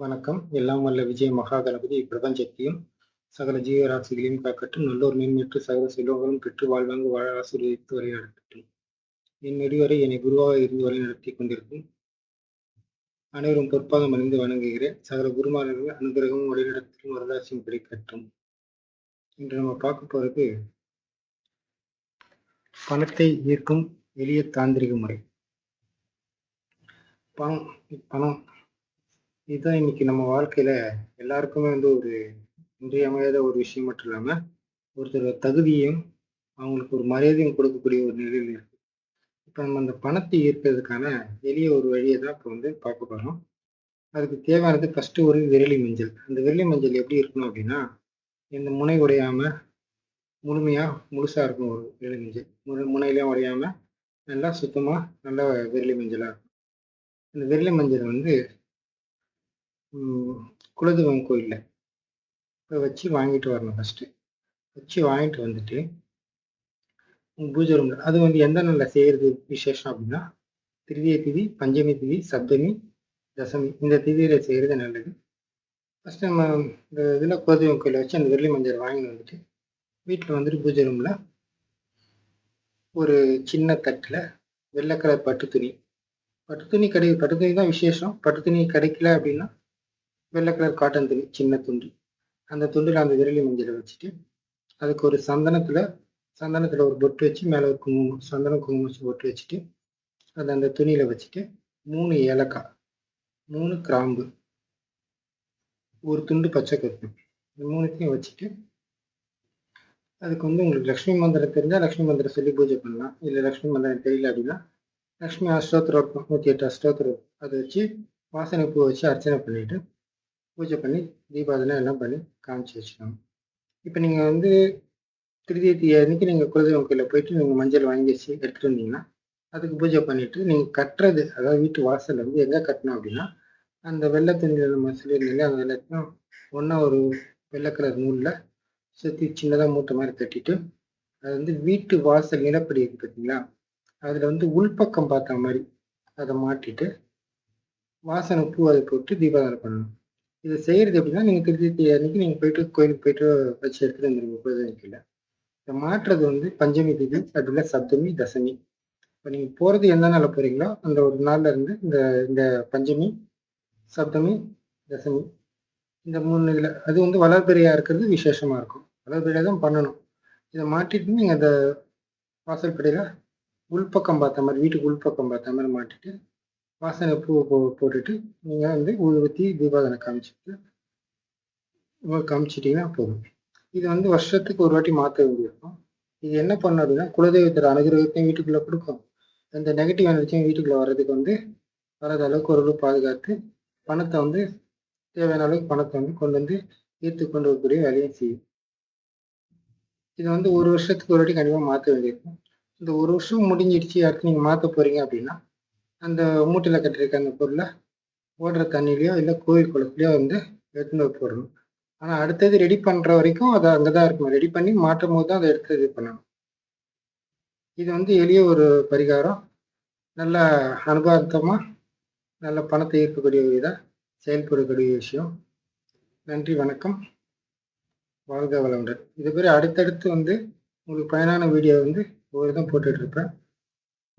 வணக்கம். எல்லாம் வல்ல விஜய மகா கணபதி பிரபஞ்சத்தையும் சகல ஜீவராசிகளையும் காக்கட்டும். நல்லோர் மேன்மேற்று சகல செல்வங்களும் பெற்று வாழ்வாங்கு வாழ ஆசீர்வதித்து வழி நடத்தட்டும் என் நெடுவரை என்னை குருவாக இருந்து வழி நடத்தி கொண்டிருக்கும் அனைவரும் பொற்பாக மறைந்து வணங்குகிறேன். சகல குருமார்கள் அனுகிரகமும் வழிநடத்திலும் வரலாசியும் கிடைக்கட்டும் இன்று நம்ம பார்க்க போறது பணத்தை ஈர்க்கும் எளிய தாந்திரிக முறை. பணம் பணம் இதுதான் இன்னைக்கு நம்ம வாழ்க்கையில எல்லாருக்குமே வந்து ஒரு இன்றியமையாத ஒரு விஷயம் மட்டும் இல்லாம ஒருத்தர் தகுதியும் அவங்களுக்கு ஒரு மரியாதையும் கொடுக்கக்கூடிய ஒரு நிலையில் இருக்கு. இப்ப நம்ம அந்த பணத்தை ஈர்ப்பதற்கான எளிய ஒரு வழியை தான் இப்போ வந்து பார்க்க போறோம். அதுக்கு தேவையானது ஃபர்ஸ்ட் ஒரு விரலி மஞ்சள். அந்த விரலி மஞ்சள் எப்படி இருக்கணும் அப்படின்னா இந்த முனை உடையாம முழுமையா முழுசா இருக்கும் ஒரு விரலி மஞ்சள். முனை முனையிலையும் உடையாம நல்லா சுத்தமா நல்ல விரலி மஞ்சளா இருக்கும். இந்த விரலி மஞ்சள் வந்து குலதெய்வம் கோயிலில். அதை வச்சு வாங்கிட்டு வரணும் ஃபஸ்ட்டு வச்சு வாங்கிட்டு வந்துட்டு பூஜை ரூமில் அது வந்து எந்த நாளில் செய்கிறது விசேஷம் அப்படின்னா திருதிய திதி பஞ்சமி திதி சப்தமி தசமி இந்த திதியில் செய்கிறது நல்லது. ஃபஸ்ட் நம்ம இந்த இதில் குலதெய்வம் கோயிலில் வச்சு அந்த வெள்ளி மஞ்சள் வாங்கிட்டு வந்துட்டு வீட்டில் வந்துட்டு பூஜை ரூமில் ஒரு சின்ன தட்டில் வெள்ளை கலர் பட்டு துணி. பட்டு துணி கிடை பட்டு துணி தான் விசேஷம். பட்டு துணி கிடைக்கல அப்படின்னா வெள்ளை கலர் காட்டன் துணி சின்ன துண்டு. அந்த துண்டில் அந்த விரலி மஞ்சளை வச்சுட்டு அதுக்கு ஒரு சந்தனத்தில் சந்தனத்தில் ஒரு பொட்டு வச்சு மேலே ஒரு குங்குமம் சந்தனம் குங்குமம் வச்சு பொட்டு வச்சுட்டு அதை அந்த துணியில் வச்சுட்டு மூணு ஏலக்காய் மூணு கிராம்பு ஒரு துண்டு பச்சை கருப்பு. இந்த மூணுத்தையும் வச்சுட்டு அதுக்கு வந்து உங்களுக்கு லக்ஷ்மி மந்திரம் தெரிஞ்சால் லக்ஷ்மி மந்திரம் சொல்லி பூஜை பண்ணலாம். இல்லை லக்ஷ்மி மந்திரம் தெரியல அப்படின்னா லக்ஷ்மி அஷ்டோத்திரம் இருக்கும் நூற்றி எட்டு அஷ்டோத்திரம் அதை வச்சு வாசனை பூ வச்சு அர்ச்சனை பண்ணிவிட்டு பூஜை பண்ணி தீபாவளி எல்லாம் பண்ணி காமிச்சு வச்சுக்கணும். இப்போ நீங்கள் வந்து திருதேதி அன்னைக்கு நீங்கள் குலதெய்வம் கோயிலில் போயிட்டு நீங்கள் மஞ்சள் வாங்கி வச்சு எடுத்துகிட்டு வந்தீங்கன்னா அதுக்கு பூஜை பண்ணிவிட்டு நீங்கள் கட்டுறது அதாவது வீட்டு வாசலில் வந்து எங்கே கட்டணும் அப்படின்னா அந்த வெள்ளை துணியில் நம்ம சொல்லியிருந்தீங்க அந்த வெள்ளத்தையும் ஒன்றா ஒரு வெள்ளை கலர் நூலில் சுற்றி சின்னதாக மூட்டை மாதிரி கட்டிட்டு அது வந்து வீட்டு வாசல் நிலப்படி இருக்கு பார்த்தீங்களா அதில் வந்து உள்பக்கம் பார்த்த மாதிரி அதை மாட்டிட்டு வாசனை பூ அதை போட்டு தீபாவளி பண்ணணும். இதை செய்யறது எப்படின்னா நீங்க திருத்தி அன்னைக்கு நீங்க போயிட்டு கோயிலுக்கு போயிட்டு வச்சு எடுத்துட்டு வந்துருங்க கோயிலுக்குல இதை மாற்றுறது வந்து பஞ்சமி திதி அதுல சப்தமி தசமி. இப்போ நீங்க போறது எந்த நாள்ல போறீங்களோ அந்த ஒரு நாள்ல இருந்து இந்த இந்த பஞ்சமி சப்தமி தசமி இந்த மூணு இதுல அது வந்து வளர்பிறையா இருக்கிறது விசேஷமா இருக்கும். வளர்பிறையா தான் பண்ணணும். இதை மாட்டிட்டு நீங்க அந்த வாசல் படையில உள்பக்கம் பார்த்த மாதிரி வீட்டுக்கு உள்பக்கம் பார்த்த மாதிரி மாட்டிட்டு வாசனை பூ போ போட்டுட்டு நீங்கள் வந்து ஊதுபத்தி தீபாவளி காமிச்சிட்டு காமிச்சிட்டிங்கன்னா போதும். இது வந்து வருஷத்துக்கு ஒரு வாட்டி மாற்ற வேண்டியிருக்கும். இது என்ன பண்ணும் அப்படின்னா குலதெய்வத்தோட அனுகிரகத்தையும் வீட்டுக்குள்ளே கொடுக்கும் அந்த நெகட்டிவ் எனர்ஜியும் வீட்டுக்குள்ளே வர்றதுக்கு வந்து வராத அளவுக்கு ஒரு பாதுகாத்து பணத்தை வந்து தேவையான அளவுக்கு பணத்தை வந்து கொண்டு வந்து ஈர்த்து கொண்டு வரக்கூடிய வேலையும் செய்யும். இது வந்து ஒரு வருஷத்துக்கு ஒரு வாட்டி கண்டிப்பாக மாற்ற வேண்டியிருக்கும். இந்த ஒரு வருஷம் முடிஞ்சிடுச்சு அடுத்து நீங்கள் மாற்ற போகிறீங்க அப்படின்னா அந்த மூட்டையில் கட்டியிருக்க அந்த பொருளை ஓடுற தண்ணிலையோ இல்லை கோயில் குளத்துலையோ வந்து எடுத்துன்னு போடணும். ஆனால் அடுத்தது ரெடி பண்ணுற வரைக்கும் அதை அங்கே தான் இருக்கணும். ரெடி பண்ணி மாற்றும் போது தான் அதை எடுத்து இது பண்ணணும். இது வந்து எளிய ஒரு பரிகாரம். நல்ல அனுபவத்தமாக நல்ல பணத்தை ஈர்க்கக்கூடிய இதாக செயல்படக்கூடிய விஷயம். நன்றி வணக்கம். வாழ்க வளமுடன். இது பேர் அடுத்தடுத்து வந்து உங்களுக்கு பயனான வீடியோ வந்து ஒவ்வொரு தான் போட்டுட்ருப்பேன்